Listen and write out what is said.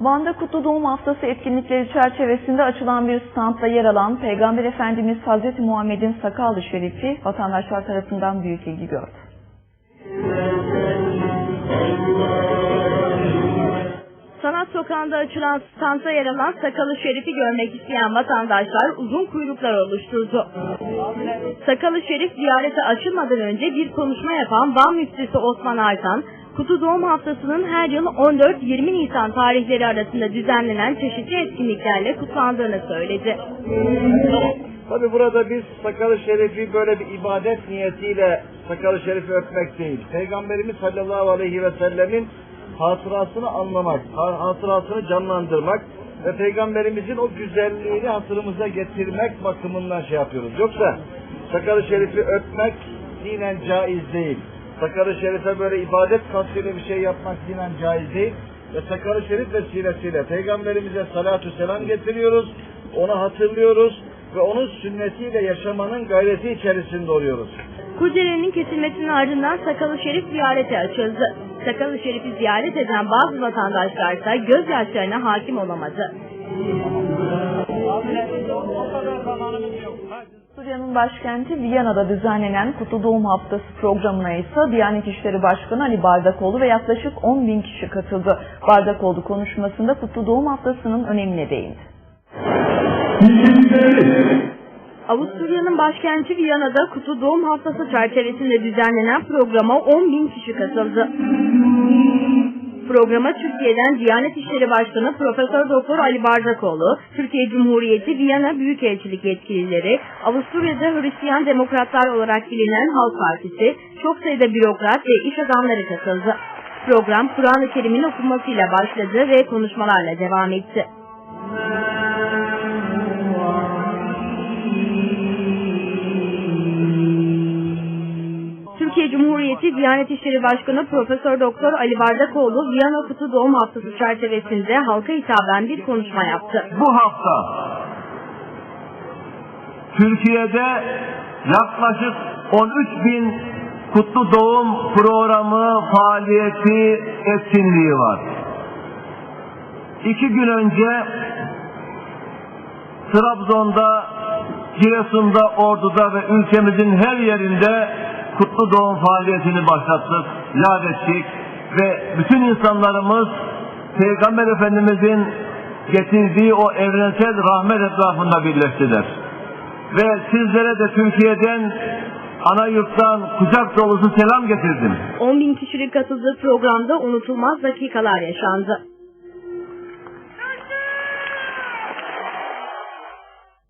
Van'da Kutlu Doğum Haftası etkinlikleri çerçevesinde açılan bir standta yer alan Peygamber Efendimiz Hazreti Muhammed'in sakallı şerifi vatandaşlar tarafından büyük ilgi gördü. Sanat Sokağı'nda açılan standa yer alan Sakalı Şerif'i görmek isteyen vatandaşlar uzun kuyruklar oluşturdu. Sakalı Şerif ziyarete açılmadan önce bir konuşma yapan Van Müftüsü Osman Aytan, Kutu Doğum Haftası'nın her yıl 14-20 Nisan tarihleri arasında düzenlenen çeşitli etkinliklerle kutlandığını söyledi. Tabi burada biz sakalı şerifi böyle bir ibadet niyetiyle sakalı şerifi öpmek değil. Peygamberimiz sallallahu aleyhi ve sellemin hatırasını anlamak, ha- hatırasını canlandırmak ve peygamberimizin o güzelliğini hatırımıza getirmek bakımından şey yapıyoruz. Yoksa sakalı şerifi öpmek dinen caiz değil. Sakalı şerife böyle ibadet kastıyla bir şey yapmak dinen caiz değil. Ve sakalı şerif vesilesiyle peygamberimize salatu selam getiriyoruz. Onu hatırlıyoruz ve onun sünnetiyle yaşamanın gayreti içerisinde oluyoruz. Kurdelerin kesilmesinin ardından Sakalı Şerif ziyarete açıldı. Sakalı Şerif'i ziyaret eden bazı vatandaşlar ise gözyaşlarına hakim olamadı. Suriye'nin başkenti Viyana'da düzenlenen Kutlu Doğum Haftası programına ise Diyanet İşleri Başkanı Ali Bardakoğlu ve yaklaşık 10 bin kişi katıldı. Bardakoğlu konuşmasında Kutlu Doğum Haftası'nın önemine değindi. Avusturya'nın başkenti Viyana'da Kutlu Doğum Haftası çerçevesinde düzenlenen programa 10 bin kişi katıldı. Programa Türkiye'den Diyanet İşleri Başkanı Profesör Doktor Ali Bardakoğlu, Türkiye Cumhuriyeti Viyana Büyükelçilik yetkilileri, Avusturya'da Hristiyan Demokratlar olarak bilinen Halk Partisi, çok sayıda bürokrat ve iş adamları katıldı. Program Kur'an-ı Kerim'in okunmasıyla başladı ve konuşmalarla devam etti. Cumhuriyeti Diyanet İşleri Başkanı Profesör Doktor Ali Bardakoğlu Viyana Kutu Doğum Haftası çerçevesinde halka hitaben bir konuşma yaptı. Bu hafta Türkiye'de yaklaşık 13 bin kutlu doğum programı, faaliyeti, etkinliği var. İki gün önce Trabzon'da, Giresun'da, Ordu'da ve ülkemizin her yerinde kutlu doğum faaliyetini başlattık, yad ettik ve bütün insanlarımız Peygamber Efendimizin getirdiği o evrensel rahmet etrafında birleştiler. Ve sizlere de Türkiye'den, ana yurttan kucak dolusu selam getirdim. 10 bin kişinin katıldığı programda unutulmaz dakikalar yaşandı.